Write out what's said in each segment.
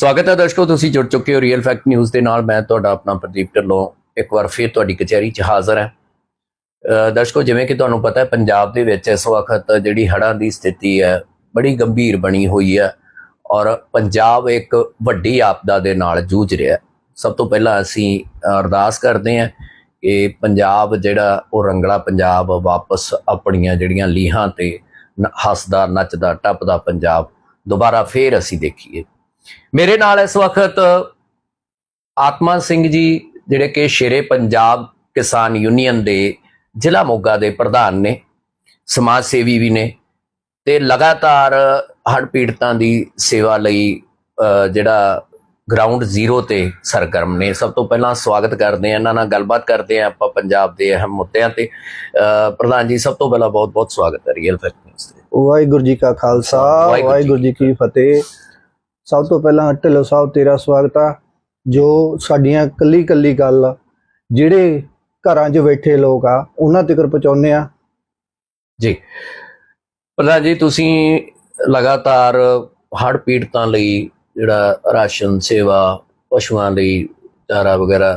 ਸਵਾਗਤ ਹੈ ਦਰਸ਼ਕੋ, ਤੁਸੀਂ ਜੁੜ ਚੁੱਕੇ ਹੋ ਰੀਅਲ ਫੈਕਟ ਨਿਊਜ਼ ਦੇ ਨਾਲ। ਮੈਂ ਤੁਹਾਡਾ ਆਪਣਾ ਪ੍ਰਦੀਪ ਢਿੱਲੋਂ। ਇੱਕ ਵਾਰ ਫਿਰ ਤੁਹਾਡੀ ਕਚਹਿਰੀ 'ਚ ਹਾਜ਼ਰ ਹਾਂ। ਦਰਸ਼ਕੋ, ਜਿਵੇਂ ਕਿ ਤੁਹਾਨੂੰ ਪਤਾ ਹੈ, ਪੰਜਾਬ ਦੇ ਵਿੱਚ ਇਸ ਵਕਤ ਜਿਹੜੀ ਹੜ੍ਹਾਂ ਦੀ ਸਥਿਤੀ ਹੈ, ਬੜੀ ਗੰਭੀਰ ਬਣੀ ਹੋਈ ਹੈ ਔਰ ਪੰਜਾਬ ਇੱਕ ਵੱਡੀ ਆਪਦਾ ਦੇ ਨਾਲ ਜੂਝ ਰਿਹਾ ਹੈ। ਸਭ ਤੋਂ ਪਹਿਲਾਂ ਅਸੀਂ ਅਰਦਾਸ ਕਰਦੇ ਹਾਂ ਕਿ ਪੰਜਾਬ ਜਿਹੜਾ, ਉਹ ਰੰਗਲਾ ਪੰਜਾਬ ਵਾਪਸ ਆਪਣੀਆਂ ਜਿਹੜੀਆਂ ਲੀਹਾਂ ਤੇ ਨ- ਹੱਸਦਾ, ਨੱਚਦਾ, ਟੱਪਦਾ ਪੰਜਾਬ ਦੁਬਾਰਾ ਫੇਰ ਅਸੀਂ ਦੇਖੀਏ। ਮੇਰੇ ਨਾਲ ਇਸ ਵਕਤ ਆਤਮਾ ਸਿੰਘ ਜੀ ਜਿਹੜੇ ਕਿ ਸ਼ੇਰੇ ਪੰਜਾਬ ਕਿਸਾਨ ਯੂਨੀਅਨ ਦੇ ਜ਼ਿਲ੍ਹਾ ਮੋਗਾ ਦੇ ਪ੍ਰਧਾਨ ਨੇ ਸਮਾਜ ਸੇਵੀ ਵੀ ਨੇ ਤੇ ਲਗਾਤਾਰ ਹੜ੍ਹ ਪੀੜਤਾਂ ਦੀ ਸੇਵਾ ਲਈ ਜਿਹੜਾ ਗਰਾਊਂਡ ਜ਼ੀਰੋ ਤੇ ਸਰਗਰਮ ਨੇ। ਸਭ ਤੋਂ ਪਹਿਲਾਂ ਸਵਾਗਤ ਕਰਦੇ ਆ ਇਹਨਾਂ ਨਾਲ ਗੱਲਬਾਤ ਕਰਦੇ ਆ ਆਪਾਂ ਪੰਜਾਬ ਦੇ ਅਹਿਮ ਮੁੱਦਿਆਂ ਤੇ। ਪ੍ਰਧਾਨ ਜੀ ਸਭ ਤੋਂ ਪਹਿਲਾਂ ਬਹੁਤ ਬਹੁਤ ਸਵਾਗਤ ਹੈ ਰੀਅਲ ਫੈਕਟ ਨਿਊਜ਼ ਤੇ। ਵਾਹਿਗੁਰੂ ਜੀ ਕਾ ਖਾਲਸਾ ਵਾਹਿਗੁਰੂ ਜੀ ਕੀ ਫਤਿਹ। ਸਭ ਤੋਂ ਪਹਿਲਾਂ ਢਿੱਲੋਂ ਸਾਹਿਬ, ਤੇਰਾ ਸਵਾਗਤ ਆ, ਜੋ ਸਾਡੀਆਂ ਕੱਲੀ ਕੱਲੀ ਗੱਲ ਜਿਹੜੇ ਘਰਾਂ 'ਚ ਬੈਠੇ ਲੋਕ ਆ, ਉਹਨਾਂ ਤੱਕ ਪਹੁੰਚਾਉਂਦੇ ਆ। ਜੀ। ਪ੍ਰਧਾਨ ਜੀ, ਤੁਸੀਂ ਲਗਾਤਾਰ ਹੜ੍ਹ ਪੀੜਤਾਂ ਲਈ ਜਿਹੜਾ ਰਾਸ਼ਨ ਸੇਵਾ, ਪਸ਼ੂਆਂ ਲਈ ਚਾਰਾ ਵਗੈਰਾ,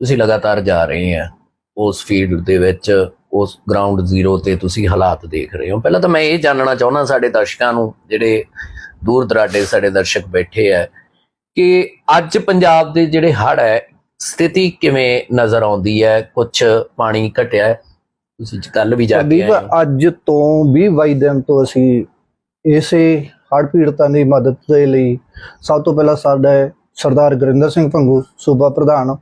ਤੁਸੀਂ ਲਗਾਤਾਰ ਜਾ ਰਹੇ ਆ। ਉਸ ਫੀਲਡ ਦੇ ਵਿੱਚ, ਉਸ ਗਰਾਊਂਡ ਜ਼ੀਰੋ ਤੇ ਤੁਸੀਂ ਹਾਲਾਤ ਦੇਖ ਰਹੇ ਹੋ। ਪਹਿਲਾਂ ਤਾਂ ਮੈਂ ਇਹ ਜਾਣਨਾ ਚਾਹੁੰਦਾ, ਸਾਡੇ ਦਰਸ਼ਕਾਂ ਨੂੰ, ਜਿਹੜੇ ਦੂਰ ਦਰਾਡੇ ਸਾਡੇ ਦਰਸ਼ਕ ਬੈਠੇ ਆ ਕਿ ਅੱਜ ਪੰਜਾਬ ਦੇ ਜਿਹੜੇ ਹੜ੍ਹ ਹੈ ਸਥਿਤੀ ਕਿਵੇਂ ਨਜ਼ਰ ਆਉਂਦੀ ਹੈ? ਕੁਝ ਪਾਣੀ ਘਟਿਆ ਤੁਸੀਂ ਕੱਲ ਵੀ ਜਾ ਕੇ ਆਏ ਅੱਜ ਤੋਂ 20 22 ਦਿਨ ਤੋਂ ਅਸੀਂ ਇਸੇ ਹੜ੍ਹ ਪੀੜਤਾਂ ਦੀ ਮਦਦ ਦੇ ਲਈ ਸਭ ਤੋਂ ਪਹਿਲਾਂ ਸਾਡਾ ਸਰਦਾਰ ਗੁਰਿੰਦਰ ਸਿੰਘ ਭੰਗੂ ਸੂਬਾ ਪ੍ਰਧਾਨ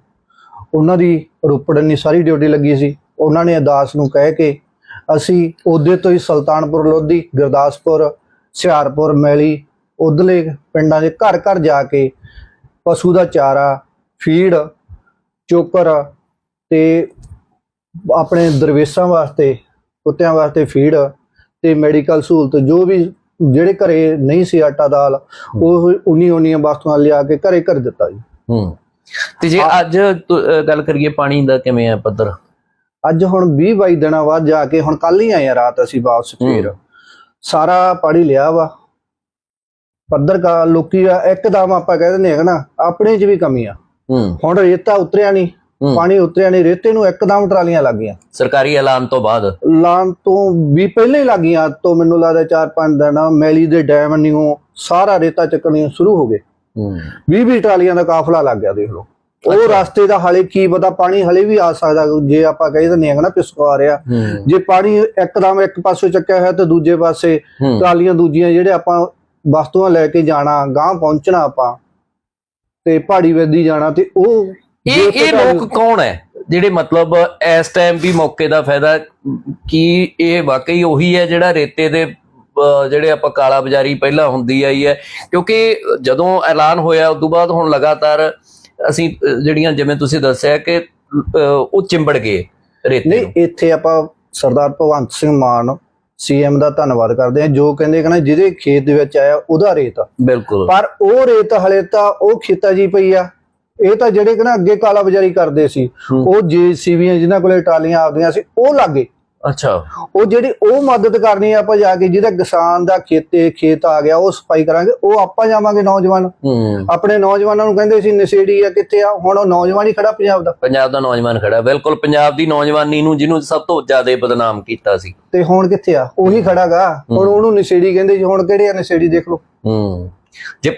ਉਹਨਾਂ ਦੀ ਰੋਪੜ ਦੀ ਸਾਰੀ ਡਿਊਟੀ ਲੱਗੀ ਸੀ। ਉਹਨਾਂ ਨੇ ਅਦਾਸ ਨੂੰ ਕਹਿ ਕੇ ਅਸੀਂ ਉਹਦੇ ਤੋਂ ਹੀ ਸੁਲਤਾਨਪੁਰ ਲੋਧੀ ਗੁਰਦਾਸਪੁਰ ਹੁਸ਼ਿਆਰਪੁਰ ਮੈਲੀ ਉਧਰਲੇ ਪਿੰਡਾਂ ਦੇ ਘਰ ਘਰ ਜਾ ਕੇ ਪਸ਼ੂ ਦਾ ਚਾਰਾ ਫੀਡ ਚੋਕਰ ਤੇ ਆਪਣੇ ਦਰਵੇਸ਼ਾਂ ਵਾਸਤੇ ਕੁੱਤਿਆਂ ਵਾਸਤੇ ਫੀਡ ਤੇ ਮੈਡੀਕਲ ਸਹੂਲਤ ਜੋ ਵੀ ਜਿਹੜੇ ਘਰੇ ਨਹੀਂ ਸੀ ਆਟਾ ਦਾਲ ਉਹ ਉਨੀ ਉਨੀਆਂ ਵਸਤੂਆਂ ਲਿਆ ਕੇ ਘਰੇ ਕਰ ਦਿੱਤਾ ਜੀ। ਹੂੰ। ਤੇ ਜੇ ਅੱਜ ਗੱਲ ਕਰੀਏ ਪਾਣੀ ਦਾ ਕਿਵੇਂ ਹੈ ਪੱਧਰ? ਅੱਜ ਹੁਣ 20 22 ਦਿਨਾਂ ਬਾਅਦ ਜਾ ਕੇ ਹੁਣ ਕੱਲ ਹੀ ਆਏ ਆ ਰਾਤ ਅਸੀਂ ਵਾਪਸ ਫੇਰ। ਸਾਰਾ ਪਾਣੀ ਲਿਆ ਵਾ। ਪੱਧਰ ਕਾ ਲੋਕੀ ਆ ਇੱਕਦਮ ਆਪਾਂ ਕਹਿ ਦਿੰਦੇ ਆ ਨਾ ਆਪਣੇ 'ਚ ਵੀ ਕਮੀ ਆ। ਹੂੰ। ਹੁਣ ਰੇਤਾ ਉਤਰਿਆ ਨਹੀਂ। ਪਾਣੀ ਉਤਰਿਆ ਨਹੀਂ ਰੇਤੇ ਨੂੰ ਇੱਕਦਮ ਟਰਾਲੀਆਂ ਲੱਗ ਗਈਆਂ। ਸਰਕਾਰੀ ਐਲਾਨ ਤੋਂ ਬਾਅਦ? ਲਾਂ ਤੋਂ ਵੀ ਪਹਿਲਾਂ ਹੀ ਲੱਗ ਗਈਆਂ ਤੋਂ ਮੈਨੂੰ ਲੱਗਦਾ 4-5 ਦਿਨ ਮੈਲੀ ਦੇ ਡੈਮ ਨਿਓ ਸਾਰਾ ਰੇਤਾ ਚੱਕਣੀਆਂ ਸ਼ੁਰੂ ਹੋ ਗਏ। ਹੂੰ। 20-20 ਟਰਾਲੀਆਂ ਦਾ ਕਾਫਲਾ ਲੱਗ ਗਿਆ ਦੇਖ ਲਓ। ਉਹ। ਰਸਤੇ ਦਾ ਹਲੇ ਕੀ ਪਤਾ ਪਾਣੀ ਹਲੇ ਵੀ ਆ ਸਕਦਾ ਜੇ ਆਪਾਂ ਕਹੀ ਦਿੰਦੇ ਆ ਨਾ ਪਿਸਕਾ ਰਿਹਾ ਜੇ ਪਾਣੀ ਇੱਕਦਮ ਇੱਕ ਪਾਸੇ ਚੱਕਿਆ ਹੋਇਆ ਤੇ ਦੂਜੇ ਪਾਸੇ ਟਰਾਲੀਆਂ ਦੂਜੀਆਂ ਜਿਹੜੇ ਆਪਾਂ ਵਸਤੂਆਂ ਲੈ ਕੇ ਜਾਣਾ ਗਾਂਹ ਪਹੁੰਚਣਾ ਆਪਾਂ ਤੇ ਪਹਾੜੀ ਵੇਦੀ ਜਾਣਾ ਤੇ ਉਹ ਇਹ ਇਹ ਲੋਕ ਕੌਣ ਹੈ? ਜਿਹੜੇ ਮਤਲਬ ਇਸ ਟਾਈਮ ਵੀ ਮੌਕੇ ਦਾ ਫਾਇਦਾ ਕੀ ਇਹ ਵਾਕਈ ਉਹੀ ਹੈ ਜਿਹੜਾ ਰੇਤੇ ਦੇ ਜਿਹੜੇ ਆਪਾਂ ਕਾਲਾ ਬਾਜ਼ਾਰੀ ਪਹਿਲਾਂ ਹੁੰਦੀ ਆਈ ਹੈ? ਕਿਉਂਕਿ ਜਦੋਂ ਐਲਾਨ ਹੋਇਆ ਉਸ ਤੋਂ ਬਾਅਦ ਹੁਣ ਲਗਾਤਾਰ ਅਸੀਂ ਜਿਹੜੀਆਂ ਜਿਵੇਂ ਤੁਸੀਂ ਦੱਸਿਆ ਕਿ ਉਹ ਚਿੰਬੜ ਗਏ ਰੇਤੇ ਨਹੀਂ ਇੱਥੇ ਆਪਾਂ ਸਰਦਾਰ ਭਗਵੰਤ ਸਿੰਘ ਮਾਨ ਸੀਐਮ ਦਾ ਧੰਨਵਾਦ ਕਰਦੇ ਹਾਂ ਜੋ ਕਹਿੰਦੇ ਕਿ ਨਾ ਜਿਹਦੇ ਖੇਤ ਦੇ ਵਿੱਚ ਆਇਆ ਉਹਦਾ ਰੇਤ ਬਿਲਕੁਲ। ਪਰ ਉਹ ਰੇਤ ਹਲੇ ਤਾਂ ਉਹ ਖੇਤਾ ਜੀ ਪਈ ਆ। ਇਹ ਤਾਂ ਜਿਹੜੇ ਕਿ ਨਾ ਅੱਗੇ ਕਾਲਾ ਬਾਜ਼ਾਰੀ ਕਰਦੇ ਸੀ। ਉਹ ਜੀਸੀਬੀਆਂ ਜਿਨ੍ਹਾਂ ਕੋਲੇ ਟਾਲੀਆਂ ਆਪਦੀਆਂ ਸੀ ਉਹ ਲੱਗੇ ਅੱਛਾ। ਉਹ ਜਿਹੜੀ ਉਹ ਮਦਦ ਕਰਨੀ ਆ ਆਪਾਂ ਜਾ ਕੇ ਜਿਹਦਾ ਕਿਸਾਨ ਦਾ ਖੇਤੇ ਖੇਤ ਆ ਗਿਆ ਉਹ ਸਫ਼ਾਈ ਕਰਾਂਗੇ ਉਹ ਆਪਾਂ ਜਾਵਾਂਗੇ ਨੌਜਵਾਨ। ਆਪਣੇ ਨੌਜਵਾਨਾਂ ਨੂੰ ਕਹਿੰਦੇ ਸੀ ਨਸ਼ੇੜੀ ਆ ਕਿੱਥੇ ਆ? ਹੁਣ ਉਹ ਨੌਜਵਾਨ ਹੀ ਖੜਾ ਪੰਜਾਬ ਦਾ। ਪੰਜਾਬ ਦਾ ਨੌਜਵਾਨ ਖੜਾ ਬਿਲਕੁਲ ਪੰਜਾਬ ਦੀ ਨੌਜਵਾਨੀ ਨੂੰ ਜਿਹਨੂੰ ਸਭ ਤੋਂ ਜ਼ਿਆਦਾ ਬਦਨਾਮ ਕੀਤਾ ਸੀ। ਤੇ ਹੁਣ ਕਿੱਥੇ ਆ? ਉਹੀ ਖੜਾਗਾ। ਹੁਣ ਉਹਨੂੰ ਨਸ਼ੇੜੀ ਕਹਿੰਦੇ ਸੀ ਹੁਣ ਕਿਹੜੇ ਆ ਨਸ਼ੇੜੀ ਦੇਖ ਲਓ। ਹੂੰ। ਜੇ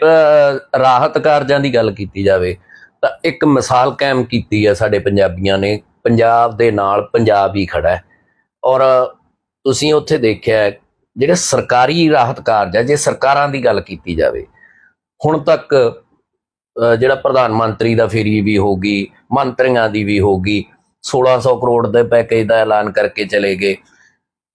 ਰਾਹਤ ਕਾਰਜਾਂ ਦੀ ਗੱਲ ਕੀਤੀ ਜਾਵੇ ਤਾਂ ਇੱਕ ਮਿਸਾਲ ਕਾਇਮ ਕੀਤੀ ਹੈ ਸਾਡੇ ਪੰਜਾਬੀਆਂ ਨੇ। ਪੰਜਾਬ ਦੇ ਨਾਲ ਪੰਜਾਬ ਹੀ ਖੜਾ ਹੈ। ਔਰ ਤੁਸੀਂ ਉੱਥੇ ਦੇਖਿਆ ਜਿਹੜੇ ਸਰਕਾਰੀ ਰਾਹਤ ਕਾਰਜ ਹੈ ਜੇ ਸਰਕਾਰਾਂ ਦੀ ਗੱਲ ਕੀਤੀ ਜਾਵੇ, ਹੁਣ ਤੱਕ ਜਿਹੜਾ ਪ੍ਰਧਾਨ ਮੰਤਰੀ ਦਾ ਫੇਰੀ ਵੀ ਹੋਗੀ ਮੰਤਰੀਆਂ ਦੀ ਵੀ ਹੋਗੀ 1600 ਕਰੋੜ ਦੇ ਪੈਕੇਜ ਦਾ ਐਲਾਨ ਕਰਕੇ ਚਲੇ ਗਏ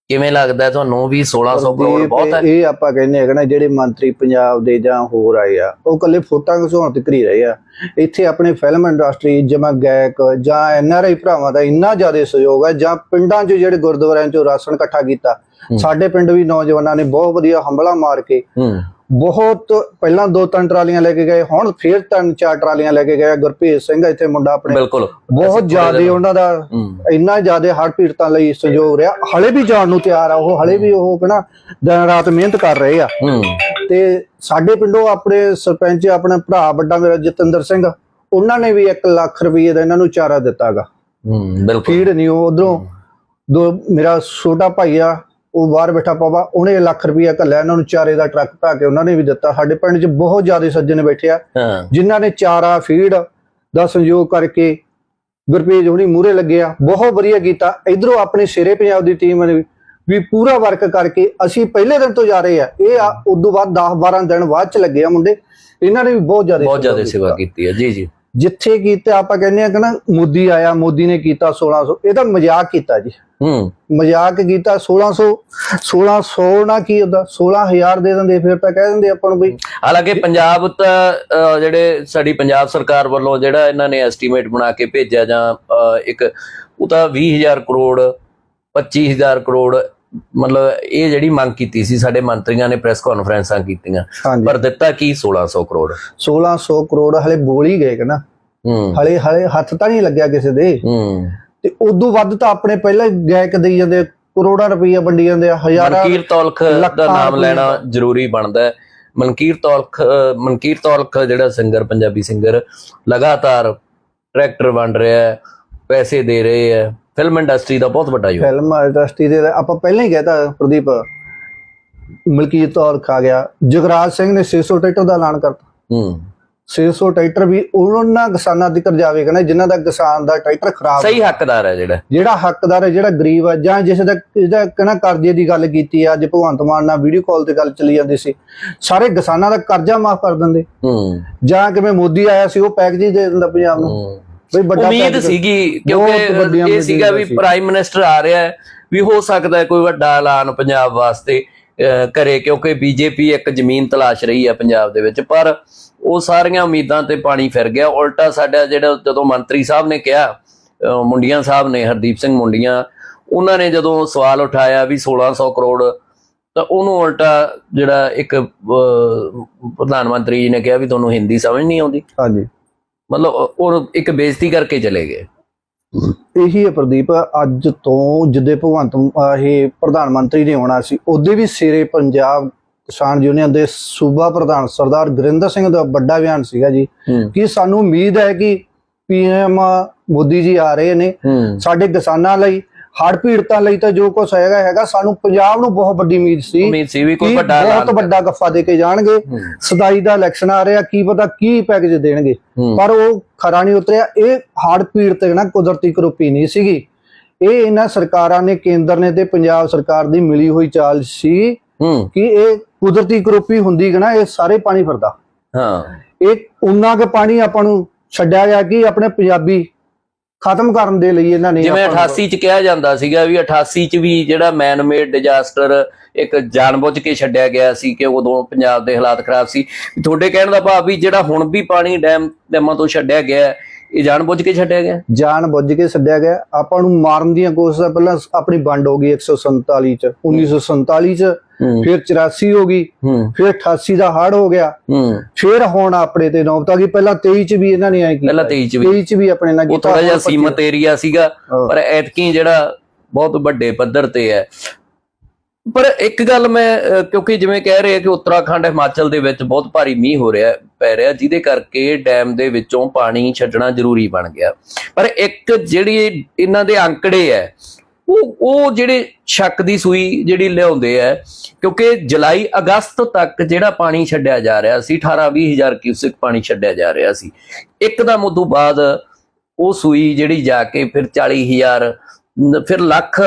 ਕਿਵੇਂ ਲੱਗਦਾ ਹੈ ਤੁਹਾਨੂੰ? ਵੀ 1600 ਕਰੋੜ ਬਹੁਤ ਹੈ। ਇਹ ਆਪਾਂ ਕਹਿੰਦੇ ਹੈਗੇ ਨਾ ਜਿਹੜੇ ਮੰਤਰੀ ਪੰਜਾਬ ਦੇ ਜਾਂ ਹੋਰ ਆਏ ਆ ਉਹ ਕੱਲੇ ਫੋਟਾਂ ਘਸਾਉਣ ਤੇ ਕਰੀ ਰਹੇ ਆ। ਇੱਥੇ ਆਪਣੇ ਫਿਲਮ ਇੰਡਸਟਰੀ ਜਿਵੇਂ ਗਾਇਕ ਜਾਂ ਐਨਆਰਆਈ ਭਰਾਵਾਂ ਦਾ ਇੰਨਾ ਜ਼ਿਆਦਾ ਸਹਿਯੋਗ ਹੈ ਜਾਂ ਪਿੰਡਾਂ 'ਚ ਜਿਹੜੇ ਗੁਰਦੁਆਰਿਆਂ 'ਚੋਂ ਰਾਸ਼ਨ ਇਕੱਠਾ ਕੀਤਾ। ਹੂੰ। ਸਾਡੇ ਪਿੰਡ ਵੀ ਨੌਜਵਾਨਾਂ ਨੇ ਬਹੁਤ ਵਧੀਆ ਹੰਬਲਾ ਮਾਰ ਕੇ ਹੂੰ। ਬਹੁਤ ਪਹਿਲਾਂ ਦੋ ਤਿੰਨ ਟਰਾਲੀਆਂ ਲੈ ਕੇ ਗਏ ਹੁਣ ਫੇਰ ਤਿੰਨ ਚਾਰ ਟਰਾਲੀਆਂ ਲੈ ਕੇ ਗਏ। ਗੁਰਭੇਜ ਸਿੰਘ ਇੱਥੇ ਮੁੰਡਾ ਆਪਣੇ ਬਿਲਕੁਲ। ਬਹੁਤ ਜ਼ਿਆਦਾ ਉਹਨਾਂ ਦਾ ਇੰਨਾ ਜ਼ਿਆਦਾ ਹੜ੍ਹ ਪੀੜਤਾਂ ਲਈ ਸਹਿਯੋਗ ਰਿਹਾ। ਹਲੇ ਵੀ ਜਾਣ ਨੂੰ ਤਿਆਰ ਆ ਉਹ ਹਲੇ ਵੀ ਉਹ ਕਹਿੰਦਾ ਦਿਨ ਰਾਤ ਮਿਹਨਤ ਕਰ ਰਹੇ ਆ। ਤੇ ਸਾਡੇ ਪਿੰਡੋਂ ਆਪਣੇ ਸਰਪੰਚ ਆਪਣੇ ਭਰਾ ਵੱਡਾ ਮੇਰਾ ਜਤਿੰਦਰ ਸਿੰਘ ਉਹਨਾਂ ਨੇ ਵੀ 1 ਲੱਖ ਰੁਪਏ ਦਾ ਇਹਨਾਂ ਨੂੰ ਚਾਰਾ ਦਿੱਤਾਗਾ। ਹੂੰ ਬਿਲਕੁਲ। ਫੀਡ ਨਹੀਂ ਉਹ ਉਧਰੋਂ ਦੋ ਮੇਰਾ ਛੋਟਾ ਭਾਈ ਆ ਉਹ ਬਾਹਰ ਬੈਠਾ ਪਾਵਾ ਉਹਨੇ ਲੱਖ ਰੁਪਇਆ ਘੱਲਿਆ ਇਹਨਾਂ ਨੂੰ ਚਾਰੇ ਦਾ ਟਰੱਕ ਭਾ ਕੇ ਉਹਨਾਂ ਨੇ ਵੀ ਦਿੱਤਾ। ਸਾਡੇ ਪਿੰਡ 'ਚ ਬਹੁਤ ਜ਼ਿਆਦਾ ਸੱਜਣ ਬੈਠੇ ਆ। ਜਿਨ੍ਹਾਂ ਨੇ ਚਾਰਾ ਫੀਡ ਦਾ ਸੰਯੋਗ ਕਰਕੇ ਗੁਰਪ੍ਰੀਤ ਹੁਣੀ ਮੂਰੇ ਲੱਗਿਆ ਬਹੁਤ ਵਧੀਆ ਕੀਤਾ। ਇਧਰੋਂ ਆਪਣੇ ਸ਼ੇਰੇ ਪੰਜਾਬ ਦੀ ਟੀਮ ਨੇ ਵੀ ਪੂਰਾ ਵਰਕ ਕਰਕੇ ਅਸੀਂ ਪਹਿਲੇ ਦਿਨ ਤੋਂ ਜਾ ਰਹੇ ਆ। ਇਹ ਆ ਉਦੋਂ ਬਾਅਦ 10 12 ਦਿਨ ਬਾਅਦ ਚ ਲੱਗੇ ਆ ਮੁੰਡੇ। ਇਹਨਾਂ ਨੇ ਵੀ ਬਹੁਤ ਜ਼ਿਆਦਾ ਬਹੁਤ ਜ਼ਿਆਦਾ ਸੇਵਾ ਕੀਤਾ। ਹੈ ਜੀ ਜੀ। ਜਿੱਥੇ ਕੀਤੇ ਆਪਾਂ ਕਹਿੰਦੇ ਆ ਕਿ ਨਾ ਮੋਦੀ ਆਇਆ ਮੋਦੀ ਨੇ ਕੀਤਾ 1600 ਇਹ ਤਾਂ ਮਜ਼ਾਕ ਕੀਤਾ ਜੀ। ਹੂੰ। ਮਜ਼ਾਕ ਕੀਤਾ 1600 1600 ਨਾ ਕੀ ਹੁੰਦਾ 16000 ਦੇ ਦਿੰਦੇ ਫਿਰ ਤਾਂ ਕਹਿ ਦਿੰਦੇ ਆਪਾਂ ਨੂੰ ਬਈ। ਹਾਲਾਂਕਿ ਪੰਜਾਬ ਤਾਂ ਜਿਹੜੇ ਸਾਡੀ ਪੰਜਾਬ ਸਰਕਾਰ ਵੱਲੋਂ ਜਿਹੜਾ ਇਹਨਾਂ ਨੇ ਐਸਟੀਮੇਟ ਬਣਾ ਕੇ ਭੇਜਿਆ ਜਾਂ ਇੱਕ ਉਹ ਤਾਂ 20000 ਕਰੋੜ 25000 ਕਰੋੜ ਮਤਲਬ ਇਹ ਜਿਹੜੀ ਮੰਗ ਕੀਤੀ ਸੀ ਸਾਡੇ ਮੰਤਰੀਆਂ ਨੇ ਪ੍ਰੈਸ ਕਾਨਫਰੰਸਾਂ ਕੀਤੀਆਂ। ਪਰ ਦਿੱਤਾ ਕੀ 1600 ਕਰੋੜ? 1600 ਕਰੋੜ ਹਲੇ ਬੋਲ ਹੀ ਗਏ ਕਿ ਨਾ। ਹਲੇ ਹਲੇ ਹੱਥ ਤਾਂ ਨਹੀਂ ਲੱਗਿਆ ਕਿਸੇ ਦੇ। ਹੂੰ। ਤੇ ਉਦੋਂ ਵੱਧ ਤਾਂ ਆਪਣੇ ਪਹਿਲਾਂ ਗਾਇਕ ਦੇਈ ਜਾਂਦੇ ਕਰੋੜਾਂ ਰੁਪਈਆ ਵੰਡੀ ਜਾਂਦੇ ਆ ਹਜ਼ਾਰਾਂ ਮਨਕੀਰ ਤੌਲਖ ਦਾ ਨਾਮ ਲੈਣਾ। ਜ਼ਰੂਰੀ ਬਣਦਾ ਹੈ। ਮਨਕੀਰ ਤੌਲਖ ਮਨਕੀਰ ਤੌਲਖ ਜਿਹੜਾ ਸਿੰਗਰ ਪੰਜਾਬੀ ਸਿੰਗਰ ਲਗਾਤਾਰ ਟਰੈਕਟਰ ਵੰਡ ਰਿਹਾ ਹੈ ਪੈਸੇ ਦੇ ਰਹੇ ਹੈ। ਫਿਲਮ ਇੰਡਸਟਰੀ ਦਾ ਬਹੁਤ ਵੱਡਾ ਯੋਗਦਾਨ। ਫਿਲਮ ਇੰਡਸਟਰੀ ਦੇ ਆਪਾਂ ਪਹਿਲਾਂ ਹੀ ਕਹਿਤਾ ਪ੍ਰਦੀਪ ਮਲਕੀਤ ਤੌਰ ਖਾ ਗਿਆ ਜਗਰਾਜ ਸਿੰਘ ਨੇ 600 ਟਰੈਕਟਰ ਦਾ ਐਲਾਨ ਕਰਤਾ। ਹੂੰ। 600 ਟਰੈਕਟਰ ਵੀ ਉਹਨਾਂ ਕਿਸਾਨਾਂ ਤੱਕ ਜਾਵੇਗਾ ਨਾ ਜਿਨ੍ਹਾਂ ਦਾ ਕਿਸਾਨ ਦਾ ਟਰੈਕਟਰ ਖਰਾਬ ਸਹੀ ਹੱਕਦਾਰ ਹੈ ਜਿਹੜਾ। ਜਿਹੜਾ ਹੱਕਦਾਰ ਹੈ ਜਿਹੜਾ ਗਰੀਬ ਹੈ ਜਾਂ ਜਿਸ ਦਾ ਜਿਹਦਾ ਕਹਿੰਦਾ ਕਰਜ਼ੇ ਦੀ ਗੱਲ ਕੀਤੀ ਆ ਅੱਜ ਭਗਵੰਤ ਮਾਨ ਨਾਲ ਵੀਡੀਓ ਕਾਲ ਤੇ ਗੱਲ ਚੱਲੀ ਜਾਂਦੀ ਸੀ। ਸਾਰੇ ਕਿਸਾਨਾਂ ਦਾ ਕਰਜ਼ਾ ਮਾਫ ਕਰ ਦਿੰਦੇ। ਹੂੰ। ਜਾਂ ਕਿਵੇਂ ਮੋਦੀ ਆਇਆ ਸੀ ਉਹ ਪੈਕੇਜ ਹੀ ਦੇ ਦਿੰਦਾ ਪੰਜਾਬ ਨੂੰ। ਬਈ ਵੱਡਾ ਉਮੀਦ ਸੀਗੀ ਕਿਉਂਕਿ ਇਹ ਸੀਗਾ ਵੀ। ਪ੍ਰਾਈਮ ਮਿਨਿਸਟਰ ਆ ਰਿਹਾ ਹੈ ਵੀ ਹੋ ਸਕਦਾ ਕੋਈ ਵੱਡਾ ਐਲਾਨ ਪੰਜਾਬ ਵਾਸਤੇ। ਕਰੇ ਕਿਉਂਕਿ ਬੀਜੇਪੀ ਇੱਕ ਜ਼ਮੀਨ ਤਲਾਸ਼ ਰਹੀ ਹੈ ਪੰਜਾਬ ਦੇ ਵਿੱਚ ਪਰ ਉਹ ਸਾਰੀਆਂ ਉਮੀਦਾਂ ਤੇ ਪਾਣੀ ਫਿਰ ਗਿਆ। ਉਲਟਾ ਸਾਡਾ ਜਿਹੜਾ ਜਦੋਂ ਮੰਤਰੀ ਸਾਹਿਬ ਨੇ ਕਿਹਾ ਮੁੰਡੀਆਂ ਸਾਹਿਬ ਨੇ ਹਰਦੀਪ ਸਿੰਘ ਮੁੰਡੀਆਂ ਉਹਨਾਂ ਨੇ ਜਦੋਂ ਸਵਾਲ ਉਠਾਇਆ ਵੀ 1600 ਕਰੋੜ ਤਾਂ ਉਹਨੂੰ ਉਲਟਾ ਜਿਹੜਾ ਇੱਕ ਪ੍ਰਧਾਨ ਮੰਤਰੀ ਜੀ ਨੇ ਕਿਹਾ ਵੀ ਤੁਹਾਨੂੰ ਹਿੰਦੀ ਸਮਝ ਨਹੀਂ ਆਉਂਦੀ। ਹਾਂਜੀ। ਮਤਲਬ ਉਹ ਇੱਕ ਬੇਇੱਜ਼ਤੀ ਕਰਕੇ ਚਲੇ ਗਏ। ਇਹੀ ਹੈ ਪ੍ਰਦੀਪ ਅੱਜ ਤੋਂ ਜਿੱਦੇ ਭਗਵੰਤ ਇਹ ਪ੍ਰਧਾਨ ਮੰਤਰੀ ਨੇ ਆਉਣਾ ਸੀ ਉਹਦੇ ਵੀ ਸਿਰੇ ਪੰਜਾਬ ਕਿਸਾਨ ਯੂਨੀਅਨ ਦੇ ਸੂਬਾ ਪ੍ਰਧਾਨ ਸਰਦਾਰ ਗੁਰਿੰਦਰ ਸਿੰਘ ਦਾ ਵੱਡਾ ਬਿਆਨ ਸੀਗਾ ਜੀ ਕਿ ਸਾਨੂੰ ਉਮੀਦ ਹੈ ਕਿ ਪੀਐਮ ਮੋਦੀ ਜੀ ਆ ਰਹੇ ਨੇ ਸਾਡੇ ਕਿਸਾਨਾਂ ਲਈ ਹੜ੍ਹ ਪੀੜਤਾਂ ਲਈ ਤਾਂ ਜੋ ਕੁਛ ਹੈਗਾ ਹੈਗਾ। ਸਾਨੂੰ ਪੰਜਾਬ ਨੂੰ ਬਹੁਤ ਵੱਡੀ ਉਮੀਦ ਸੀ ਉਮੀਦ ਸੀ ਵੀ ਕੋਈ ਵੱਡਾ ਬਹੁਤ ਵੱਡਾ ਗੱਫਾ ਦੇ ਕੇ ਜਾਣਗੇ। ਹੂੰ, ਸਦਾਈ ਦਾ ਇਲੈਕਸ਼ਨ ਆ ਰਿਹਾ ਕੀ ਪਤਾ ਕੀ ਪੈਕੇਜ ਦੇਣਗੇ। ਪਰ ਉਹ ਖਰਾ ਨਹੀਂ ਉਤਰਿਆ। ਇਹ ਹੜ੍ਹ ਪੀੜਤ ਨਾ ਕੁਦਰਤੀ ਕਰੋਪੀ ਨਹੀਂ ਸੀਗੀ। ਇਹ ਇਹਨਾਂ ਸਰਕਾਰਾਂ ਨੇ ਕੇਂਦਰ ਨੇ ਤੇ ਪੰਜਾਬ ਸਰਕਾਰ ਦੀ ਮਿਲੀ ਹੋਈ ਚਾਲ ਸੀ ਕਿ ਇਹ ਕੁਦਰਤੀ ਕਰੋਪੀ ਹੁੰਦੀ ਕਿ ਨਾ ਇਹ ਸਾਰੇ ਪਾਣੀ ਫਿਰਦਾ। ਹਾਂ। ਇਹ ਉਨਾ ਕੁ ਪਾਣੀ ਆਪਾਂ ਨੂੰ ਛੱਡਿਆ ਗਿਆ ਕਿ ਆਪਣੇ ਪੰਜਾਬੀ ਖਤਮ ਕਰਨ ਦੇ ਲਈ ਇਹਨਾਂ ਨੇ ਜਿਵੇਂ ਆਪਾਂ ਨੂੰ- 88 ਚ ਕਿਹਾ ਜਾਂਦਾ ਸੀਗਾ ਵੀ 88 ਚ ਵੀ ਜਿਹੜਾ ਮੈਨ ਮੇਡ ਡਿਜ਼ਾਸਟਰ ਇੱਕ ਜਾਣਬੁੱਝ ਕੇ ਛੱਡਿਆ ਗਿਆ ਸੀ ਕਿ ਉਦੋਂ ਪੰਜਾਬ ਦੇ ਹਾਲਾਤ ਖਰਾਬ ਸੀ। ਤੁਹਾਡੇ ਕਹਿਣ ਦਾ ਭਾਵ ਵੀ ਜਿਹੜਾ ਹੁਣ ਵੀ ਪਾਣੀ ਡੈਮ ਡੈਮਾਂ ਤੋਂ ਛੱਡਿਆ ਗਿਆ ਇਹ ਜਾਣਬੁੱਝ ਕੇ ਛੱਡਿਆ ਗਿਆ? ਜਾਣ ਬੁੱਝ ਕੇ ਛੱਡਿਆ ਗਿਆ। ਆਪਾਂ ਨੂੰ ਮਾਰਨ ਦੀਆਂ ਕੋਸ਼ਿਸ਼ਾਂ ਪਹਿਲਾਂ ਆਪਣੀ ਵੰਡ ਹੋ ਗਈ 147 ਚ। 1947 ਚ ਫਿਰ 84 ਹੋ ਗਈ। ਫਿਰ 88 ਦਾ ਹੜ੍ਹ ਹੋ ਗਿਆ। ਫਿਰ ਹੁਣ ਆਪਣੇ ਤੇ ਨੌਬਤ ਆ ਗਈ। ਪਹਿਲਾਂ 23 ਚ ਵੀ ਇਹਨਾਂ ਨੇ ਐ ਕੀਤਾ। ਪਹਿਲਾਂ 23 ਚ ਵੀ। 23 ਚ ਵੀ ਆਪਣੇ ਨਾਲ ਉਹ ਥੋੜਾ ਜਿਹਾ ਸੀਮਤ ਏਰੀਆ ਸੀਗਾ। ਪਰ ਐਤਕੀ ਜਿਹੜਾ ਬਹੁਤ ਵੱਡੇ ਪੱਧਰ ਤੇ ਹੈ। ਪਰ ਇੱਕ ਗੱਲ ਮੈਂ ਕਿਉਂਕਿ ਜਿਵੇਂ ਕਹਿ ਰਹੇ ਆ ਕਿ ਉੱਤਰਾਖੰਡ ਹਿਮਾਚਲ ਦੇ ਵਿੱਚ ਬਹੁਤ ਭਾਰੀ ਮੀਂਹ ਹੋ ਰਿਹਾ ਪੈ ਰਿਹਾ ਜਿਹਦੇ ਕਰਕੇ ਡੈਮ ਦੇ ਵਿੱਚੋਂ ਪਾਣੀ ਛੱਡਣਾ ਜ਼ਰੂਰੀ ਬਣ ਗਿਆ। ਪਰ ਇੱਕ ਜਿਹੜੀ ਇਹਨਾਂ ਦੇ ਅੰਕੜੇ ਹੈ ਉਹ ਉਹ ਜਿਹੜੇ ਸ਼ੱਕ ਦੀ ਸੂਈ ਜਿਹੜੀ ਲਿਆਉਂਦੇ ਆ, ਕਿਉਂਕਿ ਜੁਲਾਈ, ਅਗਸਤ ਤੱਕ ਜਿਹੜਾ ਪਾਣੀ ਛੱਡਿਆ ਜਾ ਰਿਹਾ ਸੀ 18 20 ਹਜ਼ਾਰ ਕਿਊਸਿਕ ਪਾਣੀ ਛੱਡਿਆ ਜਾ ਰਿਹਾ ਸੀ, ਇੱਕਦਮ ਉਦੋਂ ਬਾਅਦ ਉਹ ਸੂਈ ਜਿਹੜੀ ਜਾ ਕੇ ਫਿਰ 40000 ਫਿਰ ਲੱਖ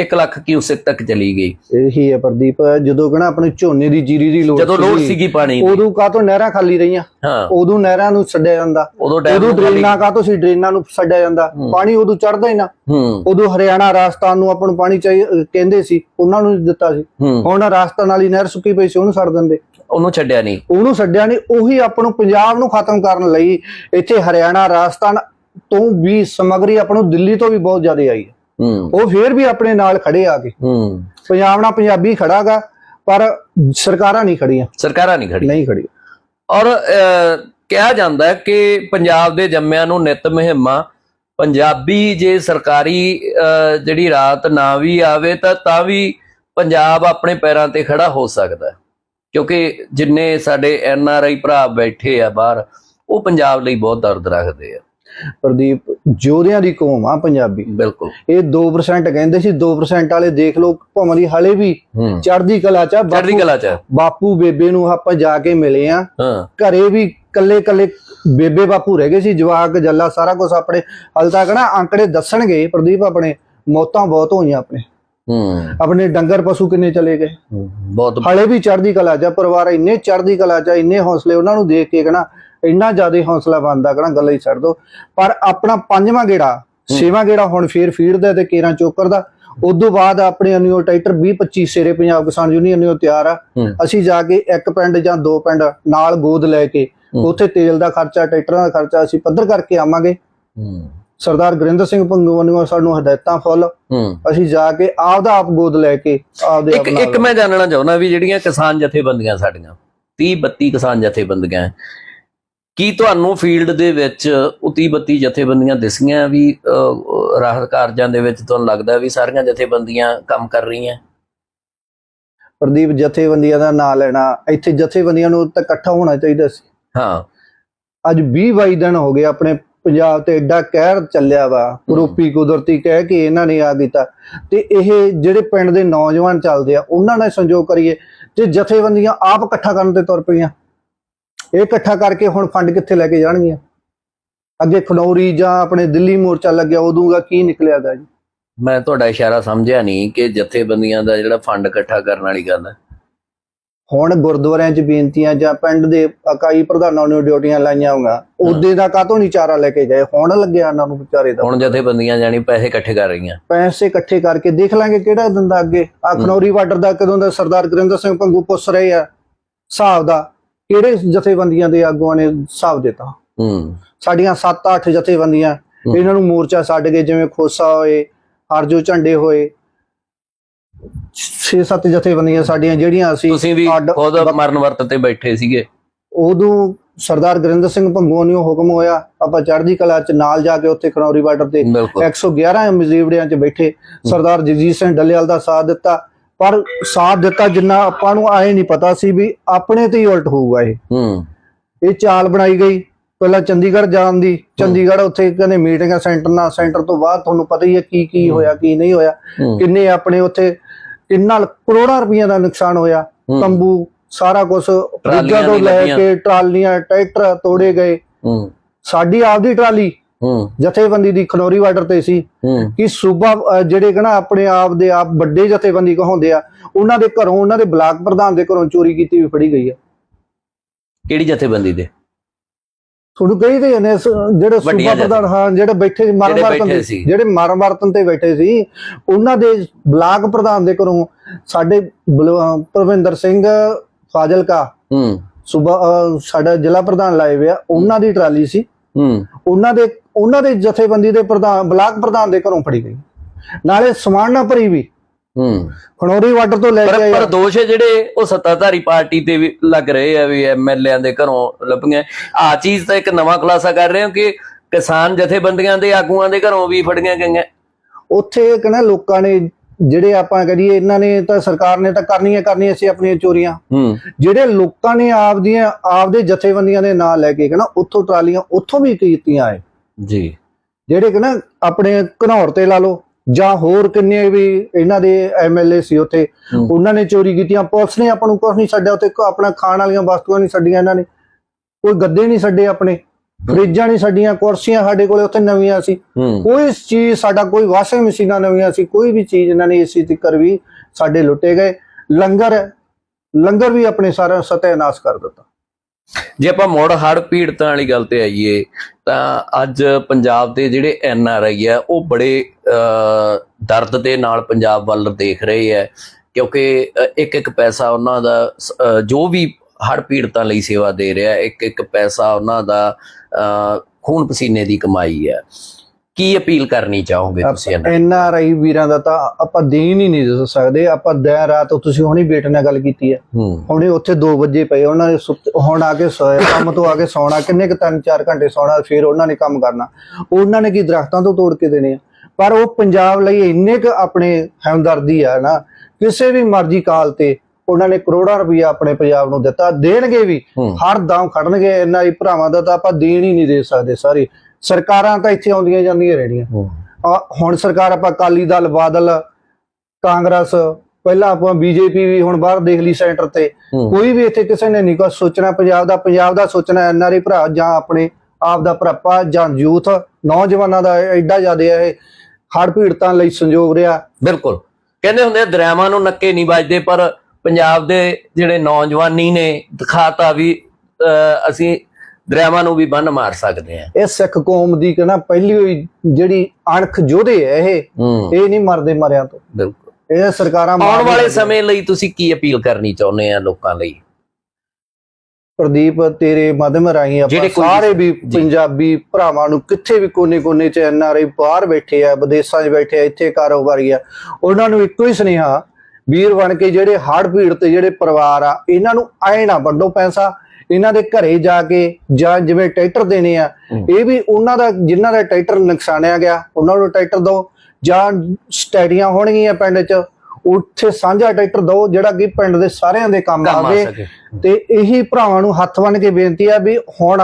1 ਲੱਖ ਕਿਊਸਿਕ ਤੱਕ ਚਲੀ ਗਈ। ਇਹੀ ਹੈ ਪ੍ਰਦੀਪ ਜਦੋਂ ਕਹਣਾ ਆਪਣੇ ਝੋਨੇ ਦੀ ਜੀਰੀ ਦੀ ਲੋੜ ਜਦੋਂ ਲੋੜ ਸੀਗੀ ਪਾਣੀ ਦੀ। ਉਦੋਂ ਕਾਹਤੋਂ ਨਹਿਰਾਂ ਖਾਲੀ ਰਹੀਆਂ? ਹਾਂ। ਉਦੋਂ ਨਹਿਰਾਂ ਨੂੰ ਛੱਡਿਆ ਜਾਂਦਾ। ਉਦੋਂ ਡਰੇਨਾਂ ਕਾਹਤੋਂ ਸੀ? ਡਰੇਨਾਂ ਨੂੰ ਛੱਡਿਆ ਜਾਂਦਾ। ਪਾਣੀ ਉਦੋਂ ਚੜਦਾ ਹੀ ਨਾ। ਉਦੋਂ ਹਰਿਆਣਾ ਰਾਜਸਥਾਨ ਨੂੰ ਆਪਾਂ ਨੂੰ ਪਾਣੀ ਕਹਿੰਦੇ ਸੀ ਉਹਨਾਂ ਨੂੰ ਦਿੱਤਾ ਸੀ। ਹੁਣ ਰਾਜਸਥਾਨ ਵਾਲੀ ਨਹਿਰ ਸੁੱਕੀ ਪਈ ਸੀ ਉਹਨੂੰ ਛੱਡ ਦਿੰਦੇ। ਉਹਨੂੰ ਛੱਡਿਆ ਨਹੀਂ। ਉਹਨੂੰ ਛੱਡਿਆ ਨਹੀਂ ਉਹੀ ਆਪਾਂ ਨੂੰ ਪੰਜਾਬ ਨੂੰ ਖਤਮ ਕਰਨ ਲਈ ਇੱਥੇ ਹਰਿਆਣਾ ਰਾਜਸਥਾਨ ਤੋਂ ਵੀ ਸਮਗਰੀ ਆਪਾਂ ਨੂੰ ਦਿੱਲੀ ਤੋਂ ਵੀ ਬਹੁਤ ਜ਼ਿਆਦਾ ਆਈ ਹੂੰ। ਉਹ ਫੇਰ ਵੀ ਆਪਣੇ ਨਾਲ ਖੜੇ ਆ ਕੇ। ਹੂੰ। ਪੰਜਾਬ ਨਾਲ ਪੰਜਾਬੀ ਖੜਾਗਾ ਪਰ ਸਰਕਾਰਾਂ ਨਹੀਂ ਖੜੀਆਂ। ਸਰਕਾਰਾਂ ਨਹੀਂ ਖੜੀ ਨਹੀਂ ਖੜੀ ਔਰ ਕਿਹਾ ਜਾਂਦਾ ਹੈ ਕਿ ਪੰਜਾਬ ਦੇ ਜੰਮਿਆਂ ਨੂੰ ਨਿਤ ਮਹਿਮਾ ਪੰਜਾਬੀ ਜੇ ਸਰਕਾਰੀ ਜਿਹੜੀ ਰਾਤ ਨਾ ਵੀ ਆਵੇ ਤਾਂ ਤਾਂ ਵੀ ਪੰਜਾਬ ਆਪਣੇ ਪੈਰਾਂ ਤੇ ਖੜਾ ਹੋ ਸਕਦਾ ਕਿਉਂਕਿ ਜਿੰਨੇ ਸਾਡੇ ਐਨ ਆਰ ਆਈ ਭਰਾ ਬੈਠੇ ਆ ਬਾਹਰ ਉਹ ਪੰਜਾਬ ਲਈ ਬਹੁਤ ਦਰਦ ਰੱਖਦੇ ਆ। ਪ੍ਰਦੀਪ ਜੋਧਿਆਂ ਦੀ ਕੌਮ ਆ ਪੰਜਾਬੀ। ਬਿਲਕੁਲ। ਇਹ 2% ਕਹਿੰਦੇ ਸੀ 2% ਵਾਲੇ ਦੇਖ ਲਓ ਭਾਵੇਂ ਦੀ ਹਲੇ ਵੀ ਚੜ੍ਹਦੀ ਕਲਾ ਚ। ਚੜ੍ਹਦੀ ਕਲਾ ਚ। ਬਾਪੂ ਬੇਬੇ ਨੂੰ ਆਪਾਂ ਜਾ ਕੇ ਮਿਲੇ ਆ। ਘਰੇ ਵੀ ਕੱਲੇ ਕੱਲੇ ਬੇਬੇ ਬਾਪੂ ਰਹਿ ਗਏ ਸੀ ਜਵਾਕ ਜੱਲਾ ਸਾਰਾ ਕੁਝ ਆਪਣੇ। ਹਾਲ ਤੱਕ ਨਾ ਆંકੜੇ ਦੱਸਣਗੇ ਪ੍ਰਦੀਪ ਆਪਣੇ ਮੌਤਾਂ ਬਹੁਤ ਹੋਈਆਂ ਆਪਣੇ। ਹੂੰ। ਆਪਣੇ ਡੰਗਰ ਪਸ਼ੂ ਕਿੰਨੇ ਚਲੇ ਗਏ। ਬਹੁਤ ਹਲੇ ਵੀ ਚੜ੍ਹਦੀ ਕਲਾ ਚ ਪਰਿਵਾਰ ਇੰਨੇ ਚੜ੍ਹਦੀ ਕਲਾ ਚ ਇੰਨੇ ਹੌਸਲੇ ਉਹਨਾਂ ਨੂੰ ਦੇਖ ਕੇ ਕਹਣਾ ਇੰਨਾ ਜ਼ਿਆਦਾ ਹੌਸਲਾ ਬੰਦਾ ਕਹਣਾ ਗੱਲਾਂ ਹੀ ਛੱਡ ਦੋ। ਪਰ ਆਪਣਾ ਪੰਜਵਾਂ ਗੇੜਾ ਛੇਵਾਂ ਗੇੜਾ ਹੁਣ ਫੇਰ ਫੀਡ ਦਾ ਤੇ ਕੇਰਾਂ ਚੋਕਰ ਦਾ ਉਦੋਂ ਬਾਅਦ ਆਪਣੇ ਅਨਿਓ ਟਰੈਕਟਰ 20 25 ਸੇਰੇ ਪੰਜਾਬ ਕਿਸਾਨ ਯੂਨੀਅਨ ਨੂੰ ਤਿਆਰ ਆ। ਅਸੀਂ ਜਾ ਕੇ ਇੱਕ ਪਿੰਡ ਜਾਂ ਦੋ ਪਿੰਡ ਨਾਲ ਗੋਦ ਲੈ ਕੇ। ਉੱਥੇ ਤੇਲ ਦਾ ਖਰਚਾ ਟਰੈਕਟਰਾਂ ਦਾ ਖਰਚਾ ਅਸੀਂ ਪੱਧਰ ਕਰਕੇ ਆਵਾਂਗੇ। ਸਰਦਾਰ ਗੁਰਿੰਦਰ ਸਿੰਘ ਭੰਗੂ ਵੱਲੋਂ ਸਾਨੂੰ ਹਦਾਇਤਾਂ ਫੁੱਲ। ਅਸੀਂ ਜਾ ਕੇ ਆਪਦਾ ਆਪ ਗੋਦ ਲੈ ਕੇ ਆਪਦੇ ਇੱਕ ਆਪ ਨਾਲ ਇੱਕ ਮੈਂ ਜਾਣਨਾ ਚਾਹੁੰਦਾ ਵੀ ਜਿਹੜੀਆਂ ਕਿਸਾਨ ਜਥੇਬੰਦੀਆਂ ਸਾਡੀਆਂ 30 32 ਕਿਸਾਨ ਜਥੇਬੰਦੀਆਂ ਕੀ ਤੁਹਾਨੂੰ ਫੀਲਡ ਦੇ ਵਿੱਚ ਉਹ 30 32 ਜਥੇਬੰਦੀਆਂ ਦਿਸੀਆਂ ਵੀ ਰਾਹਤ ਕਾਰਜਾਂ ਦੇ ਵਿੱਚ ਤੁਹਾਨੂੰ ਲੱਗਦਾ ਵੀ ਸਾਰੀਆਂ ਜਥੇਬੰਦੀਆਂ ਕੰਮ ਕਰ ਰਹੀਆਂ? ਪ੍ਰਦੀਪ ਜਥੇਬੰਦੀਆਂ ਦਾ ਨਾਂ ਲੈਣਾ ਇੱਥੇ ਜਥੇਬੰਦੀਆਂ ਨੂੰ ਤਾਂ ਇਕੱਠਾ ਹੋਣਾ ਚਾਹੀਦਾ ਸੀ। ਹਾਂ। ਅੱਜ 20 22 ਦਿਨ ਹੋ ਗਏ ਆਪਣੇ ਪੰਜਾਬ ਤੇ ਐਡਾ ਕਹਿਰ ਚੱਲਿਆ ਵਾ ਕਰੋਪੀ ਕੁਦਰਤੀ ਕਹਿ ਕੇ ਇਹਨਾਂ ਨੇ ਆ ਕੀਤਾ। ਤੇ ਇਹ ਜਿਹੜੇ ਪਿੰਡ ਦੇ ਨੌਜਵਾਨ ਚੱਲਦੇ ਆ ਉਹਨਾਂ ਨਾਲ ਸੰਜੋਗ ਕਰੀਏ ਤੇ ਜਥੇਬੰਦੀਆਂ ਆਪ ਇਕੱਠਾ ਕਰਨ ਤੇ ਤੁਰ ਪਈਆਂ। ਇਹ ਇਕੱਠਾ ਕਰਕੇ ਹੁਣ ਫੰਡ ਕਿੱਥੇ ਲੈ ਕੇ ਜਾਣਗੀਆਂ? ਅੱਗੇ ਖਨੌਰੀ ਜਾਂ ਆਪਣੇ ਦਿੱਲੀ ਮੋਰਚਾ ਲੱਗਿਆ ਉਦੋਂ ਦਾ ਕੀ ਨਿਕਲਿਆ ਦਾ ਜੀ? ਮੈਂ ਤੁਹਾਡਾ ਇਸ਼ਾਰਾ ਸਮਝਿਆ ਨਹੀਂ ਕਿ ਜਥੇਬੰਦੀਆਂ ਦਾ ਜਿਹੜਾ ਫੰਡ ਇਕੱਠਾ ਕਰਨ ਵਾਲੀ ਗੱਲ ਹੈ। ਹੁਣ ਗੁਰਦੁਆਰਿਆਂ 'ਚ ਬੇਨਤੀਆਂ ਜਾਂ ਪਿੰਡ ਦੇ ਇਕਾਈ ਪ੍ਰਧਾਨਾਂ ਨੂੰ ਡਿਊਟੀਆਂ ਲਾਈਆਂ ਹੋਗਾ ਉਹਦੇ ਦਾ ਕਾਹਤੋਂ ਨਹੀਂ ਚਾਰਾ ਲੈ ਕੇ ਗਏ? ਹੁਣ ਲੱਗਿਆ ਇਹਨਾਂ ਨੂੰ ਵਿਚਾਰੇ ਦਾ। ਹੁਣ ਜਥੇਬੰਦੀਆਂ ਜਾਨੀ ਪੈਸੇ ਇਕੱਠੇ ਕਰ ਰਹੀਆਂ। ਪੈਸੇ ਇਕੱਠੇ ਕਰਕੇ ਦੇਖ ਲਾਂਗੇ ਕਿਹੜਾ ਦਿੰਦਾ ਅੱਗੇ। ਆ ਖਨੌਰੀ ਬਾਰਡਰ ਦਾ ਕਦੋਂ ਦਾ ਸਰਦਾਰ ਗੁਰਿੰਦਰ ਸਿੰਘ ਭੰਗੂ ਪੁੱਛ ਰਹੇ ਆ ਹਿਸਾਬ ਦਾ। ਕਿਹੜੇ ਜਥੇਬੰਦੀਆਂ ਦੇ ਆਗੂਆਂ ਨੇ ਹਿਸਾਬ ਦਿੱਤਾ? ਹੂੰ। ਸਾਡੀਆਂ 7-8 ਜਥੇਬੰਦੀਆਂ। ਇਹਨਾਂ ਨੂੰ ਮੋਰਚਾ ਛੱਡ ਗਏ ਜਿਵੇਂ ਖੋਸਾ ਹੋਏ ਹਰਜੋ ਝੰਡੇ ਹੋਏ 6-7 ਜਥੇਬੰਦੀਆਂ ਸਾਡੀਆਂ ਜਿਹੜੀਆਂ ਅਸੀਂ ਤੁਸੀਂ ਵੀ ਖੁਦ ਮਰਨ ਵਰਤ ਤੇ ਬੈਠੇ ਸੀਗੇ। ਉਦੋਂ ਸਰਦਾਰ ਗੁਰਿੰਦਰ ਸਿੰਘ ਭੰਗੂ ਨੂੰ ਹੁਕਮ ਹੋਇਆ ਆਪਾਂ ਚੜ੍ਹਦੀ ਕਲਾ ਚ ਨਾਲ ਜਾ ਕੇ ਉੱਥੇ ਖਨੌਰੀ ਬਾਰਡਰ ਤੇ ਬਿਲਕੁਲ। 111 ਮਜੀਵੜਿਆਂ 'ਚ ਬੈਠੇ। ਸਰਦਾਰ ਜਗਜੀਤ ਸਿੰਘ ਡੱਲੇਵਾਲ ਦਾ ਸਾਥ ਦਿੱਤਾ। ਪਰ ਸਾਥ ਦਿੱਤਾ ਜਿੰਨਾ ਆਪਾਂ ਨੂੰ ਆਏ ਨਹੀਂ ਪਤਾ ਸੀ ਵੀ ਆਪਣੇ ਤੇ ਹੀ ਉਲਟ ਹੋਊਗਾ ਇਹ। ਹੂੰ। ਇਹ ਚਾਲ ਬਣਾਈ ਗਈ। ਪਹਿਲਾਂ ਚੰਡੀਗੜ੍ਹ ਜਾਣ ਦੀ। ਚੰਡੀਗੜ੍ਹ ਉੱਥੇ ਕਹਿੰਦੇ ਮੀਟਿੰਗਾਂ ਸੈਂਟਰ ਨਾਲ ਸੈਂਟਰ ਤੋਂ ਬਾਅਦ ਤੁਹਾਨੂੰ ਪਤਾ ਹੀ ਹੈ ਕੀ ਕੀ ਹੋਇਆ ਕੀ ਨਹੀਂ ਹੋਇਆ। ਕਿੰਨੇ ਆਪਣੇ ਉੱਥੇ ਕਿੰਨਾ ਕਰੋੜਾਂ ਰੁਪਈਆ ਦਾ ਨੁਕਸਾਨ ਹੋਇਆ। ਤੰਬੂ ਸਾਰਾ ਕੁਝ ਫਰਿੱਜਾਂ ਤੋਂ ਲੈ। ਕੇ ਟਰਾਲੀਆਂ ਟਰੈਕਟਰ ਤੋੜੇ ਗਏ। ਹੂੰ। ਸਾਡੀ ਆਪਦੀ ਟਰਾਲੀ। ਜਥੇਬੰਦੀ ਦੀ ਖਨੌਰੀ ਬਾਰਡਰ ਤੇ ਸੀ ਕਿ ਸੂਬਾ ਜਿਹੜੇ ਕਹਣਾ ਆਪਣੇ ਆਪ ਦੇ ਆਪ ਵੱਡੇ ਜਥੇਬੰਦੀ ਕਹਾਉਂਦੇ ਆ ਉਹਨਾਂ ਦੇ ਘਰੋਂ ਉਹਨਾਂ ਦੇ ਬਲਾਕ ਪ੍ਰਧਾਨ ਦੇ ਘਰੋਂ ਚੋਰੀ ਕੀਤੀ ਵੀ ਫੜੀ ਗਈ ਆ। ਕਿਹੜੀ ਜਥੇਬੰਦੀ ਦੇ? ਤੁਹਾਨੂੰ ਕਹੀ ਤੇ ਨੇ ਜਿਹੜੇ ਸੂਬਾ ਪ੍ਰਧਾਨ ਹਾਂ ਜਿਹੜੇ ਬੈਠੇ ਮਰਨ ਵਰਤਨ। ਜਿਹੜੇ ਮਰਨ ਵਰਤਨ ਤੇ ਬੈਠੇ ਸੀ ਉਹਨਾਂ ਦੇ ਬਲਾਕ ਪ੍ਰਧਾਨ ਦੇ ਘਰੋਂ ਸਾਡੇ ਪ੍ਰਵਿੰਦਰ ਸਿੰਘ ਫਾਜ਼ਿਲਕਾ ਹੂੰ। ਸੂਬਾ ਸਾਡਾ ਜ਼ਿਲ੍ਹਾ ਪ੍ਰਧਾਨ ਲਾਏ ਹੋਇਆ ਉਹਨਾਂ ਦੀ ਟਰਾਲੀ ਸੀ। ਹੂੰ। ਉਹਨਾਂ ਦੇ ਉਹਨਾਂ ਦੇ ਜਥੇਬੰਦੀ ਦੇ ਪ੍ਰਧਾਨ ਬਲਾਕ ਪ੍ਰਧਾਨ ਦੇ ਘਰੋਂ ਫੜੀ ਗਈ। ਨਾਲੇ ਸਮਾਨ ਨਾ ਭਰੀ ਵੀ। ਹੂੰ। ਖਣੌਰੀ ਵਾਟਰ ਤੋਂ ਲੈ ਕੇ ਪਰ ਆਏ ਦੋਸ਼ ਜਿਹੜੇ ਉਹ ਸੱਤਾਧਾਰੀ ਪਾਰਟੀ ਤੇ ਵੀ ਲੱਗ ਰਹੇ ਆ ਵੀ ਐਮਐਲਏਆਂ ਦੇ ਘਰੋਂ ਲੱਭੀਆਂ। ਆ ਚੀਜ਼ ਤਾਂ ਇੱਕ ਨਵਾਂ ਖੁਲਾਸਾ ਕਰ ਰਹੇ ਹੋ ਕਿ ਕਿਸਾਨ ਜਥੇਬੰਦੀਆਂ ਦੇ ਆਗੂਆਂ ਦੇ ਘਰੋਂ ਵੀ ਫੜੀਆਂ ਗਈਆਂ। ਉੱਥੇ ਕਹਿੰਦਾ ਲੋਕਾਂ ਨੇ ਜਿਹੜੇ ਆਪਾਂ ਕਰੀਏ ਇਹਨਾਂ ਨੇ ਤਾਂ ਸਰਕਾਰ ਨੇ ਤਾਂ ਕਰਨੀਆਂ ਕਰਨੀਆਂ ਸੀ ਆਪਣੀਆਂ ਚੋਰੀਆਂ। ਜਿਹੜੇ ਲੋਕਾਂ ਨੇ ਆਪਦੀਆਂ ਆਪਦੇ ਜਥੇਬੰਦੀਆਂ ਦੇ ਨਾਂ ਲੈ ਕੇ ਕਹਿੰਦਾ ਉੱਥੋਂ ਟਰਾਲੀਆਂ ਉੱਥੋਂ ਵੀ ਕੀਤੀਆਂ ਏ ਜੀ। ਜਿਹੜੇ ਕਹਿੰਦਾ ਆਪਣੇ ਘਨੌਰ ਤੇ ਲਾ ਲਓ ਜਾਂ ਹੋਰ ਕਿੰਨੇ ਵੀ ਇਹਨਾਂ ਦੇ ਐਮਐਲਏ ਸੀ ਉੱਥੇ। ਉਹਨਾਂ ਨੇ ਚੋਰੀ ਕੀਤੀਆਂ। ਪੁਲਿਸ ਨੇ ਆਪਾਂ ਨੂੰ ਕੁਝ ਨਹੀਂ ਛੱਡਿਆ ਉੱਥੇ ਕੋ- ਆਪਣਾ ਖਾਣ ਵਾਲੀਆਂ ਵਸਤੂਆਂ ਨਹੀਂ ਛੱਡੀਆਂ ਇਹਨਾਂ ਨੇ। ਕੋਈ ਗੱਦੇ ਨਹੀਂ ਛੱਡੇ ਆਪਣੇ ਫਰਿੱਜਾਂ ਨਹੀਂ ਛੱਡੀਆਂ ਕੁਰਸੀਆਂ ਸਾਡੇ ਕੋਲੇ ਉੱਥੇ ਨਵੀਆਂ ਸੀ। ਕੋਈ ਚੀਜ਼ ਸਾਡਾ ਕੋਈ ਵਾਸ਼ਿੰਗ ਮਸ਼ੀਨਾਂ ਨਵੀਆਂ ਸੀ ਕੋਈ ਵੀ ਚੀਜ਼ ਇਹਨਾਂ ਨੇ ਇਸੇ ਤੱਕਰ ਵੀ ਸਾਡੇ ਲੁੱਟੇ ਗਏ। ਲੰਗਰ ਲੰਗਰ ਵੀ ਆਪਣੇ ਸਾਰਾ ਸਤਿਆਨਾਸ਼ ਕਰ ਦਿੱਤਾ। ਜੇ ਆਪਾਂ ਮੁੜ ਹੜ ਪੀੜਤਾਂ ਵਾਲੀ ਗੱਲ ਤੇ ਆਈਏ, ਤਾਂ ਅੱਜ ਪੰਜਾਬ ਦੇ ਜਿਹੜੇ ਐਨ ਆਰ ਆਈ ਆ ਉਹ ਬੜੇ ਦਰਦ ਦੇ ਨਾਲ ਪੰਜਾਬ ਵੱਲ ਦੇਖ ਰਹੇ ਆ ਕਿਉਂਕਿ ਇੱਕ ਇੱਕ ਪੈਸਾ ਉਹਨਾਂ ਦਾ ਜੋ ਵੀ ਹੜ ਪੀੜਤਾਂ ਲਈ ਸੇਵਾ ਦੇ ਰਿਹਾ ਇੱਕ ਇੱਕ ਪੈਸਾ ਉਹਨਾਂ ਦਾ ਖੂਨ ਪਸੀਨੇ ਦੀ ਕਮਾਈ ਹੈ। ਕੀ ਅਪੀਲ ਕਰਨੀ ਚਾਹੋਗੇ ਤੁਸੀਂ ਐਨ ਆਰ ਆਈ ਵੀਰਾਂ ਦਾ ਤਾਂ ਆਪਾਂ ਦੇਣ ਹੀ ਨਹੀਂ ਦੇ ਸਕਦੇ। ਆਪਾਂ ਦਿਨ ਰਾਤ ਤੁਸੀਂ ਹੁਣੀ ਬੇਟੇ ਨਾਲ ਗੱਲ ਕੀਤੀ ਹੈ। ਹੁਣੇ ਉੱਥੇ 2 ਵਜੇ ਪਏ ਉਹਨਾਂ ਨੇ ਹੁਣ ਆ ਕੇ ਸੋਏ ਕੰਮ ਤੋਂ ਆ ਕੇ ਸੌਣਾ ਕਿੰਨੇ ਕੁ ਤਿੰਨ ਚਾਰ ਘੰਟੇ ਸੌਣਾ ਫਿਰ ਉਹਨਾਂ ਨੇ ਕੰਮ ਕਰਨਾ। ਉਹਨਾਂ ਨੇ ਕੀ ਦਰਖਤਾਂ ਤੋਂ ਤੋੜ ਕੇ ਦੇਣੇ ਆ? ਪਰ ਉਹ ਪੰਜਾਬ ਲਈ ਇੰਨੇ ਕੁ ਆਪਣੇ ਹਮਦਰਦੀ ਆ ਨਾ ਕਿਸੇ ਵੀ ਮਰਜ਼ੀ ਕਾਲ ਤੇ ਉਹਨਾਂ ਨੇ ਕਰੋੜਾਂ ਰੁਪਈਆ ਆਪਣੇ ਪੰਜਾਬ ਨੂੰ ਦਿੱਤਾ। ਦੇਣਗੇ ਵੀ ਹਰ ਦਮ ਖੜਨਗੇ। ਇਹਨਾਂ ਹੀ ਭਰਾਵਾਂ ਦਾ ਤਾਂ ਆਪਾਂ ਦੇਣ ਹੀ ਨਹੀਂ ਦੇ ਸਕਦੇ ਸਾਰੇ। ਸਰਕਾਰਾਂ ਤਾਂ ਇੱਥੇ ਆਉਂਦੀਆਂ ਜਾਂਦੀਆਂ ਰਹਿਣੀਆਂ। ਆ ਹੁਣ ਸਰਕਾਰ ਆਪਾਂ ਅਕਾਲੀ ਦਲ ਬਾਦਲ ਕਾਂਗਰਸ ਪਹਿਲਾਂ ਆਪਾਂ ਬੀਜੇਪੀ ਵੀ ਹੁਣ ਬਾਹਰ ਦੇਖ ਲਈ ਸੈਂਟਰ ਤੇ। ਕੋਈ ਵੀ ਇੱਥੇ ਕਿਸੇ ਨੇ ਨਹੀਂ ਕੁਛ ਸੋਚਣਾ ਪੰਜਾਬ ਦਾ ਪੰਜਾਬ ਦਾ ਸੋਚਣਾ ਐਨਆਰਏ ਭਰਾ ਜਾਂ ਆਪਣੇ ਆਪ ਦਾ ਭਰਾਪਾ ਜਾਂ ਯੂਥ ਨੌਜਵਾਨਾਂ ਦਾ ਐਡਾ ਜ਼ਿਆਦਾ ਇਹ ਹੜ ਪੀੜਤਾਂ ਲਈ ਸੰਯੋਗ ਰਿਹਾ। ਬਿਲਕੁਲ। ਕਹਿੰਦੇ ਹੁੰਦੇ ਦਰਿਆਵਾਂ ਨੂੰ ਨੱਕੇ ਨਹੀਂ ਵੱਜਦੇ ਪਰ ਪੰਜਾਬ ਦੇ ਜਿਹੜੇ ਨੌਜਵਾਨੀ ਨੇ ਦਿਖਾਤਾ ਵੀ ਅਸੀਂ ਦਰਿਆਵਾਂ ਨੂੰ ਵੀ ਬੰਨ ਮਾਰ ਸਕਦੇ ਆ। ਇਹ ਸਿੱਖ ਕੌਮ ਦੀ ਕਹਿੰਦਾ ਪਹਿਲੀ ਹੋਈ ਜਿਹੜੀ ਅਣਖ ਯੋਧੇ ਹੈ ਇਹ ਇਹ ਨਹੀਂ ਮਰਦੇ ਮਰਿਆਂ ਤੋਂ। ਬਿਲਕੁਲ। ਇਹ ਸਰਕਾਰਾਂ ਆਉਣ ਵਾਲੇ। ਸਮੇਂ ਲਈ ਤੁਸੀਂ ਕੀ ਅਪੀਲ ਕਰਨੀ ਚਾਹੁੰਦੇ ਆ ਲੋਕਾਂ ਲਈ? ਪ੍ਰਦੀਪ ਤੇਰੇ ਮਾਧਿਅਮ ਰਾਹੀਂ ਆਪਾਂ ਸਾਰੇ ਵੀ ਪੰਜਾਬੀ ਭਰਾਵਾਂ ਨੂੰ ਕਿੱਥੇ ਵੀ ਕੋਨੇ-ਕੋਨੇ 'ਚ ਐਨਆਰਆਈ ਬਾਹਰ ਬੈਠੇ ਆ ਵਿਦੇਸ਼ਾਂ 'ਚ ਬੈਠੇ ਆ ਇੱਥੇ ਕਾਰੋਬਾਰੀ ਆ ਉਹਨਾਂ ਨੂੰ ਇੱਕੋ ਹੀ ਸੁਨੇਹਾ ਵੀਰ ਬਣ ਕੇ ਜਿਹੜੇ ਹੜ੍ਹ ਪੀੜ ਤੇ ਜਿਹੜੇ ਪਰਿਵਾਰ ਆ ਇਹਨਾਂ ਨੂੰ ਆਏ ਨਾ ਵੱਡੋ ਪੈਸਾ ਇਹਨਾਂ ਦੇ ਘਰੇ ਜਾ ਕੇ ਜਾਂ ਜਿਵੇਂ ਟਰੈਕਟਰ ਦੇਣੇ ਆ। ਇਹ ਵੀ ਉਹਨਾਂ ਦਾ ਜਿਨ੍ਹਾਂ ਦਾ ਟਰੈਕਟਰ ਨੁਕਸਾਨਿਆ ਗਿਆ ਉਹਨਾਂ ਨੂੰ ਟਰੈਕਟਰ ਦਿਓ ਜਾਂ ਸਟੈਡੀਆਂ ਹੋਣਗੀਆਂ ਪਿੰਡ 'ਚ ਉੱਥੇ ਸਾਂਝਾ ਟਰੈਕਟਰ ਦਿਓ ਜਿਹੜਾ ਕਿ ਪਿੰਡ ਦੇ ਸਾਰਿਆਂ ਦੇ ਕੰਮ ਆਵੇ। ਤੇ ਇਹੀ ਭਰਾਵਾਂ ਨੂੰ ਹੱਥ ਬੰਨ ਕੇ ਬੇਨਤੀ ਆ ਵੀ ਹੁਣ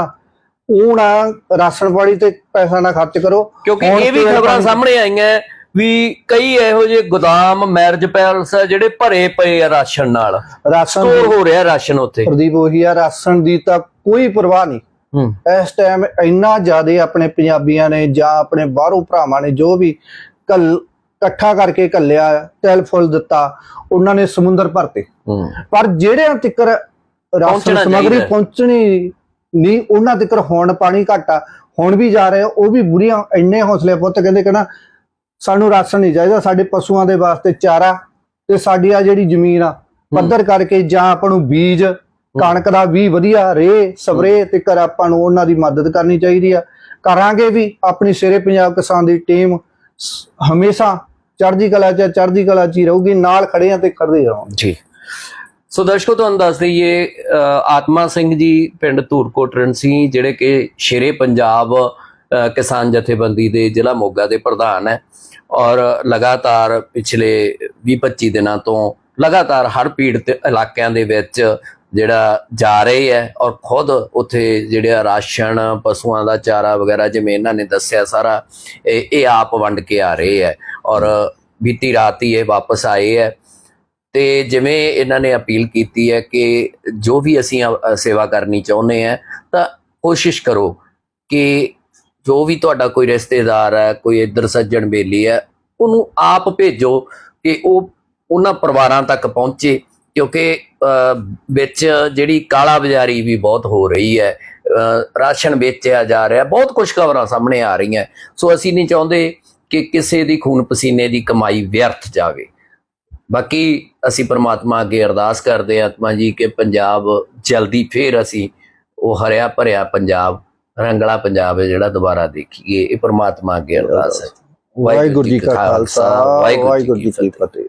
ਉਹ ਨਾ ਰਾਸ਼ਨ ਪਾਣੀ ਤੇ ਪੈਸਾ ਨਾ ਖਰਚ ਕਰੋ। ਕਿਉਂਕਿ ਇਹ ਵੀ ਖਬਰਾਂ ਸਾਹਮਣੇ ਆਈਆਂ। ਵੀ ਕਈ ਇਹੋ ਜਿਹੇ ਗੋਦਾਮ ਮੈਰਿਜ ਪੈਲਸ ਆ ਜਿਹੜੇ ਭਰੇ ਪਏ ਆ ਰਾਸ਼ਨ ਨਾਲ। ਰਾਸ਼ਨ ਸਟੋਰ ਹੋ ਰਿਹਾ ਰਾਸ਼ਨ ਉੱਥੇ। ਪ੍ਰਦੀਪ ਉਹੀ ਆ ਰਾਸ਼ਨ ਦੀ ਤਾਂ ਕੋਈ ਪਰਵਾਹ ਨਹੀਂ। ਹੂੰ। ਇਸ ਟਾਈਮ ਇੰਨਾ ਜ਼ਿਆਦਾ ਆਪਣੇ ਪੰਜਾਬੀਆਂ ਨੇ ਜਾਂ ਆਪਣੇ ਬਾਹਰੋਂ ਭਰਾਵਾਂ ਨੇ ਜੋ ਵੀ ਕੱਲ ਇਕੱਠਾ ਕਰਕੇ ਕੱਲਿਆ ਤਿਲ ਫੁੱਲ ਦਿੱਤਾ ਉਹਨਾਂ ਨੇ ਸਮੁੰਦਰ ਭਰਤੇ। ਪਰ ਜਿਹੜਿਆਂ ਤਿੱਕਰ ਰਾਸ਼ਨ ਸਮਗਰੀ। ਪਹੁੰਚਣੀ ਨਹੀਂ ਉਹਨਾਂ ਤਿੱਕਰ ਹੁਣ ਪਾਣੀ ਘਟਾ ਹੁਣ ਵੀ ਜਾ ਰਹੇ ਉਹ ਵੀ ਬੁੜੀਆਂ ਇੰਨੇ ਹੌਸਲੇ ਪੁੱਤ ਕਹਿੰਦੇ ਕਹਿੰਦਾ ਸਾਨੂੰ ਰਾਸ਼ਨ ਨਹੀਂ ਚਾਹੀਦਾ ਸਾਡੇ ਪਸ਼ੂਆਂ ਦੇ ਵਾਸਤੇ ਚਾਰਾ ਤੇ ਸਾਡੀ ਆ ਜਿਹੜੀ ਜ਼ਮੀਨ ਆ ਪੱਧਰ ਕਰਕੇ ਜਾਂ ਆਪਾਂ ਨੂੰ ਬੀਜ ਕਣਕ ਦਾ ਵੀ ਵਧੀਆ ਰੇ ਸਪਰੇ ਤੇ ਕਰ ਆਪਾਂ ਨੂੰ ਉਹਨਾਂ ਦੀ ਮਦਦ ਕਰਨੀ ਚਾਹੀਦੀ ਆ। ਕਰਾਂਗੇ ਵੀ ਆਪਣੀ ਸ਼ੇਰੇ ਪੰਜਾਬ ਕਿਸਾਨ ਦੀ ਟੀਮ ਹਮੇਸ਼ਾ ਚੜ੍ਹਦੀ ਕਲਾ ਚ ਚੜ੍ਹਦੀ ਕਲਾ ਚ ਹੀ ਰਹੂਗੀ ਨਾਲ ਖੜੇ ਆ ਤੇ ਖੜਦੇ ਰਹਾਂਗੇ। ਜੀ। ਸੋ ਦਰਸ਼ਕੋ ਤੁਹਾਨੂੰ ਦੱਸ ਦਈਏ ਆਤਮਾ ਸਿੰਘ ਜੀ ਪਿੰਡ ਧੂਰਕੋਟ ਰਣਸੀ ਜਿਹੜੇ ਕਿ ਸ਼ੇਰੇ ਪੰਜਾਬ ਕਿਸਾਨ ਜਥੇਬੰਦੀ ਦੇ ਜ਼ਿਲ੍ਹਾ ਮੋਗਾ ਦੇ ਪ੍ਰਧਾਨ ਹੈ। ਔਰ ਲਗਾਤਾਰ ਪਿਛਲੇ 20-25 ਦਿਨਾਂ ਤੋਂ ਲਗਾਤਾਰ ਹਰ ਪੀੜਤ ਇਲਾਕਿਆਂ ਦੇ ਵਿੱਚ ਜਿਹੜਾ ਜਾ ਰਹੇ ਹੈ ਔਰ ਖੁਦ ਉੱਥੇ ਜਿਹੜਾ ਰਾਸ਼ਨ, ਪਸ਼ੂਆਂ ਦਾ ਚਾਰਾ ਵਗੈਰਾ ਜਿਵੇਂ ਇਹਨਾਂ ਨੇ ਦੱਸਿਆ ਸਾਰਾ, ਇਹ ਇਹ ਆਪ ਵੰਡ ਕੇ ਆ ਰਹੇ ਹੈ ਔਰ ਬੀਤੀ ਰਾਤ ਹੀ ਇਹ ਵਾਪਸ ਆਏ ਹੈ। ਤੇ ਜਿਵੇਂ ਇਹਨਾਂ ਨੇ ਅਪੀਲ ਕੀਤੀ ਹੈ ਕਿ ਜੋ ਵੀ ਅਸੀਂ ਸੇਵਾ ਕਰਨੀ ਚਾਹੁੰਦੇ ਆ ਤਾਂ ਕੋਸ਼ਿਸ਼ ਕਰੋ ਕਿ ਜੋ ਵੀ ਤੁਹਾਡਾ ਕੋਈ ਰਿਸ਼ਤੇਦਾਰ ਹੈ, ਕੋਈ ਇੱਧਰ ਸੱਜਣ ਬੇਲੀ ਹੈ, ਉਹਨੂੰ ਆਪ ਭੇਜੋ ਕਿ ਉਹ ਉਹਨਾਂ ਪਰਿਵਾਰਾਂ ਤੱਕ ਪਹੁੰਚੇ, ਕਿਉਂਕਿ ਵਿੱਚ ਜਿਹੜੀ ਕਾਲਾ ਬਾਜ਼ਾਰੀ ਵੀ ਬਹੁਤ ਹੋ ਰਹੀ ਹੈ ਰਾਸ਼ਨ ਵੇਚਿਆ ਜਾ ਰਿਹਾ, ਬਹੁਤ ਕੁਝ ਖਬਰਾਂ ਸਾਹਮਣੇ ਆ ਰਹੀਆਂ। ਸੋ ਅਸੀਂ ਨਹੀਂ ਚਾਹੁੰਦੇ ਕਿ ਕਿਸੇ ਦੀ ਖੂਨ ਪਸੀਨੇ ਦੀ ਕਮਾਈ ਵਿਅਰਥ ਜਾਵੇ। ਬਾਕੀ ਅਸੀਂ ਪ੍ਰਮਾਤਮਾ ਅੱਗੇ ਅਰਦਾਸ ਕਰਦੇ ਹਾਂ, ਆਤਮਾ ਜੀ, ਕਿ ਪੰਜਾਬ ਜਲਦੀ ਫੇਰ ਅਸੀਂ ਉਹ ਹਰਿਆ ਭਰਿਆ ਪੰਜਾਬ ਰੰਗਲਾ ਪੰਜਾਬ ਹੈ ਜਿਹੜਾ ਦੁਬਾਰਾ ਦੇਖੀਏ ਇਹ ਪ੍ਰਮਾਤਮਾ ਅੱਗੇ ਅਰਦਾਸ ਹੈ। ਵਾਹਿਗੁਰੂ ਜੀ ਕਾ ਖਾਲਸਾ ਵਾਹਿਗੁਰੂ ਜੀ ਕੀ ਫਤਿਹ।